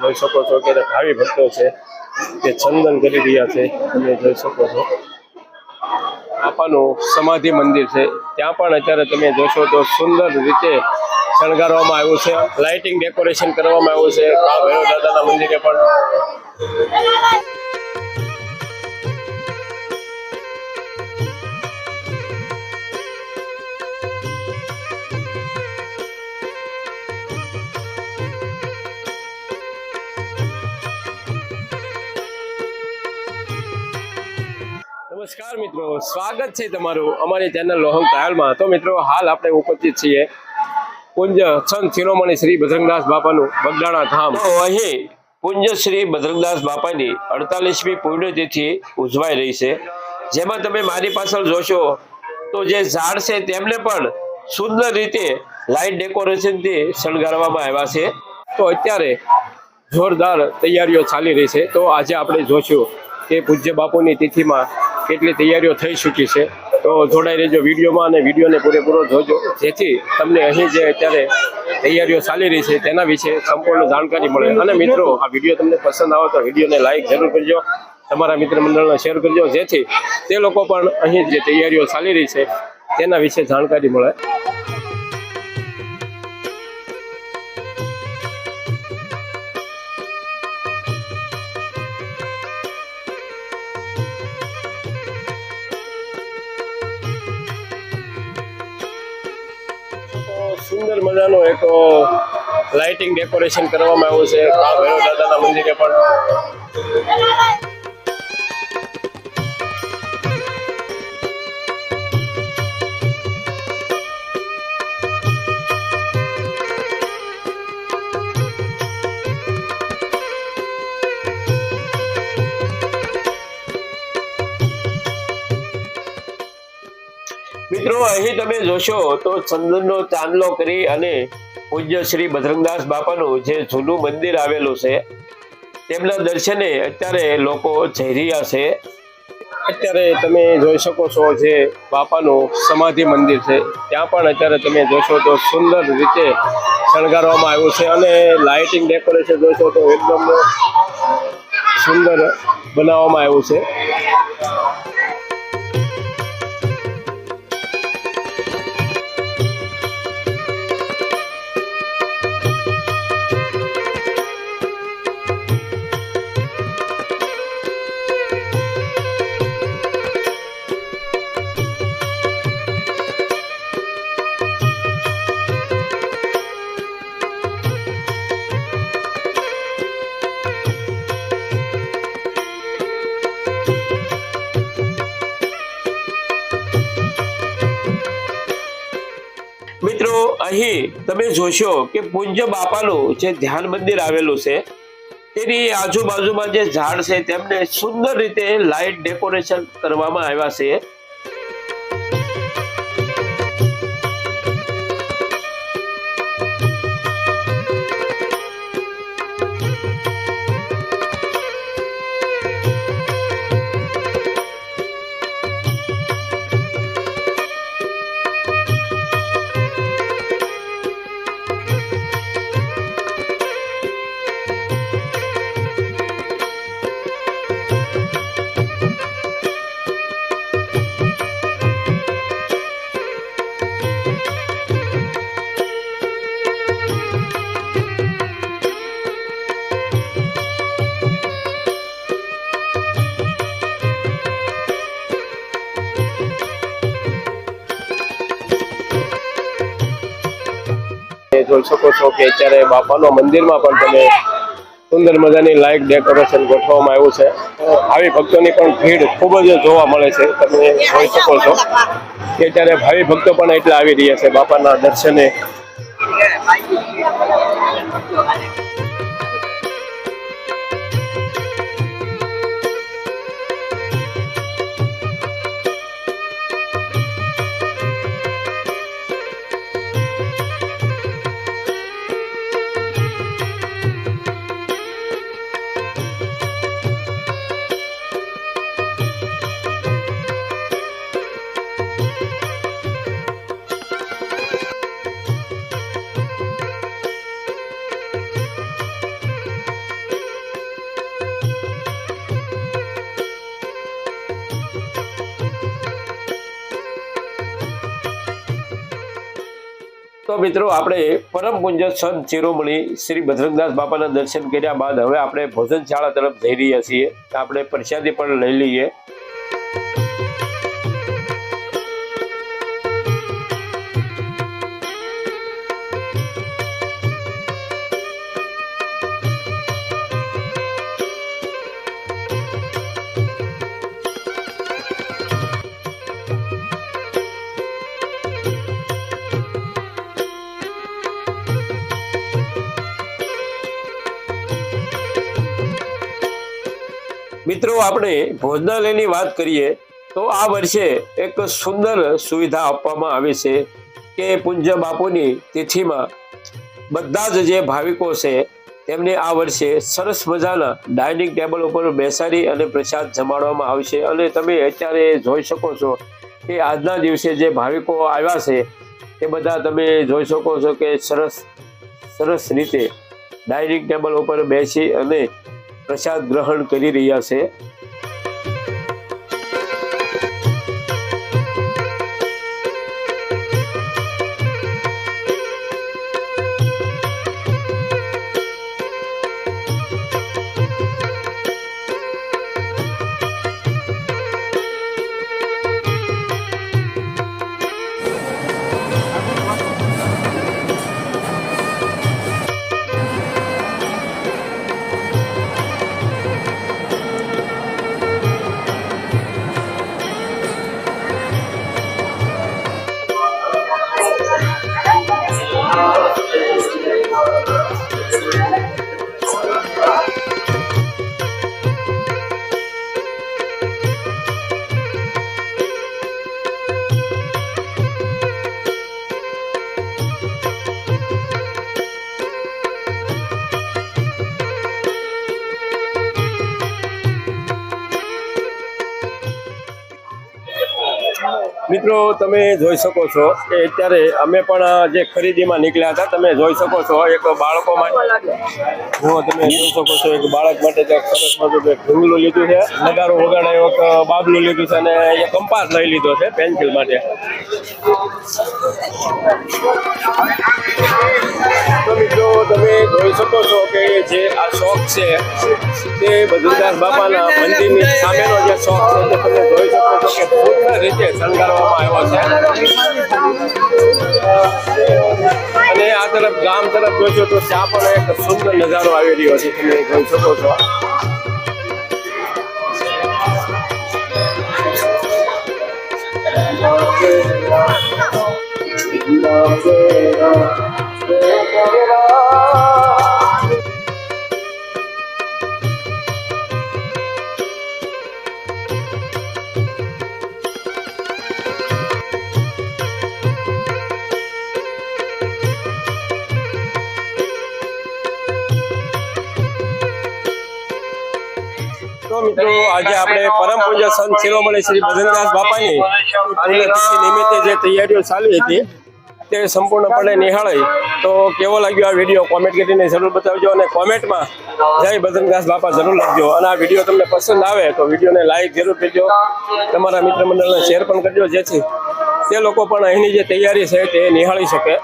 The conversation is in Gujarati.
જોઈ શકો છો કે ભાવિ ભક્તો છે તે ચંદન કરી રહ્યા છે. તમે જોઈ શકો છો. બાપાનું સમાધિ મંદિર છે. ત્યાં પણ અત્યારે તમે જોશો તો સુંદર રીતે શણગારવામાં આવ્યું છે. લાઇટિંગ ડેકોરેશન કરવામાં આવ્યું છે. આ ભૈરવ દાદાના મંદિરે પણ. નમસ્કાર મિત્રો સ્વાગત છે તમારું અમારી ચેનલ લોહંગ ટ્રાયલમાં તો મિત્રો હાલ આપણે ઉપસ્થિત છીએ પુંજ સંત શિરોમણી શ્રી બજરંગદાસ બાપાનું બગદાણા ધામ. તો અહીં પુંજ શ્રી બજરંગદાસ બાપાની અડતાલીસમી પુણ્યતિથિ ઉજવાઈ રહી છે. જેમાં તમે મારી પાછળ જોશો તો જે ઝાડ છે તેમને પણ સુંદર રીતે લાઇટ ડેકોરેશનથી શણગારવામાં આવ્યા છે. તો અત્યારે જોરદાર તૈયારીઓ ચાલી રહી છે. તો આજે આપણે જોશું કે પૂજ્ય બાપુની તિથિમાં કેટલી તૈયારીઓ થઈ ચૂકી છે. તો જોડાઈ રહેજો વિડીયોમાં અને વિડીયોને પૂરેપૂરો જોજો. જેથી તમને અહીં જે અત્યારે તૈયારીઓ ચાલી રહી છે તેના વિશે સંપૂર્ણ જાણકારી મળે. અને મિત્રો, આ વીડિયો તમને પસંદ આવે તો વિડીયોને લાઇક જરૂર કરજો. તમારા મિત્ર મંડળને શેર કરજો. જેથી તે લોકો પણ અહીં જે તૈયારીઓ ચાલી રહી છે તેના વિશે જાણકારી મળે. સુંદર મજાનો એક લાઇટિંગ ડેકોરેશન કરવામાં આવ્યું છે. દાદાના મંદિરે પણ. મિત્રો, અહીં તમે જોશો તો ચંદનનો ચાંદલો કરી અને પૂજ્ય શ્રી બજરંગદાસ બાપાનું જે જૂનું મંદિર આવેલું છે, તેમના દર્શને અત્યારે લોકો જઈ રહ્યા છે. અત્યારે તમે જોઈ શકો છો જે બાપાનું સમાધિ મંદિર છે. ત્યાં પણ અત્યારે તમે જોશો તો સુંદર રીતે શણગારવામાં આવ્યું છે અને લાઇટિંગ ડેકોરેશન જોશો તો એકદમ સુંદર બનાવવામાં આવ્યું છે. અહીં તમે જોશો કે પૂંજ બાપાનું જે ધ્યાન મંદિર આવેલું છે, તેની આજુબાજુમાં જે ઝાડ છે, તેમને સુંદર રીતે લાઇટ ડેકોરેશન કરવામાં આવ્યા છે. જોઈ શકો છો કે અત્યારે બાપાના મંદિરમાં પણ તમે સુંદર મજાની લાઇટ ડેકોરેશન ગોઠવવામાં આવ્યું છે. ભાવિ ભક્તોની પણ ભીડ ખૂબ જ જોવા મળે છે, તમે જોઈ શકો છો કે અત્યારે ભાવિ ભક્તો પણ એટલા આવી રહ્યા છે બાપાના દર્શને. મિત્રો આપણે પરમ પૂજ્ય સંત શિરોમણી શ્રી બજરંગદાસ બાપાના દર્શન કર્યા બાદ હવે આપણે ભોજનશાળા તરફ જઈ રહ્યા છીએ. આપણે પ્રસાદી પણ લઈ લઈએ. મિત્રો, આપણે ભોજનાલયની વાત કરીએ, તો આ વર્ષે એક સુંદર સુવિધા આપવામાં આવી છે કે પૂજ્ય બાપુની તિથિમાં બધા જ જે ભાવિકો છે, તેમને આ વર્ષે સરસ મજાના ડાઇનિંગ ટેબલ ઉપર બેસાડી અને પ્રસાદ જમાડવામાં આવશે અને તમે અત્યારે જોઈ શકો છો કે આજના દિવસે જે ભાવિકો આવ્યા છે, તે બધા તમે જોઈ શકો છો કે સરસ સરસ રીતે ડાઇનિંગ ટેબલ ઉપર બેસી અને પ્રસાદ ગ્રહણ કરી રહ્યા છે. મિત્રો, તમે જોઈ શકો છો કે અત્યારે અમે પણ જે ખરીદીમાં નીકળ્યા હતા, તમે જોઈ શકો છો, એક બાળકો માટે જો તમે જોઈ શકો છો, એક બાળક માટે સરસ મજાનું એક લીધું છે, નગારો વગાડે એક બાબલું લીધું છે અને એક કંપાસ લઈ લીધો છે પેન્સિલ માટે. તો મિત્રો, તમે જોઈ શકો છો કે જે આ શોખ છે, તે બદ્રીદાસ બાપાના મંદિરની સામેનો જે શોખ છે, તે તમે જોઈ શકો રીતે શણગારવામાં આવ્યો અને આ તરફ ગામ તરફ જોશો તો ત્યાં પણ એક સુંદર નજારો આવી રહ્યો છે, તમે જોઈ શકો છો. તો મિત્રો, આજે આપણે પરમ પૂજ્ય સંત શિરોમણી શ્રી ભજનદાસ બાપાની પુણ્યતિથિ નિમિત્તે જે તૈયારીઓ ચાલી હતી, તે સંપૂર્ણપણે નિહાળી. તો કેવો લાગ્યો આ વીડિયો? કોમેન્ટ કરીને જરૂર બતાવજો અને કોમેન્ટમાં જય ભજનદાસ બાપા જરૂર લખજો. અને આ વીડિયો તમને પસંદ આવે તો વિડીયોને લાઈક જરૂર કરજો. તમારા મિત્ર મંડળને શેર પણ કરજો જેથી તે લોકો પણ અહીંની જે તૈયારી છે તે નિહાળી શકે.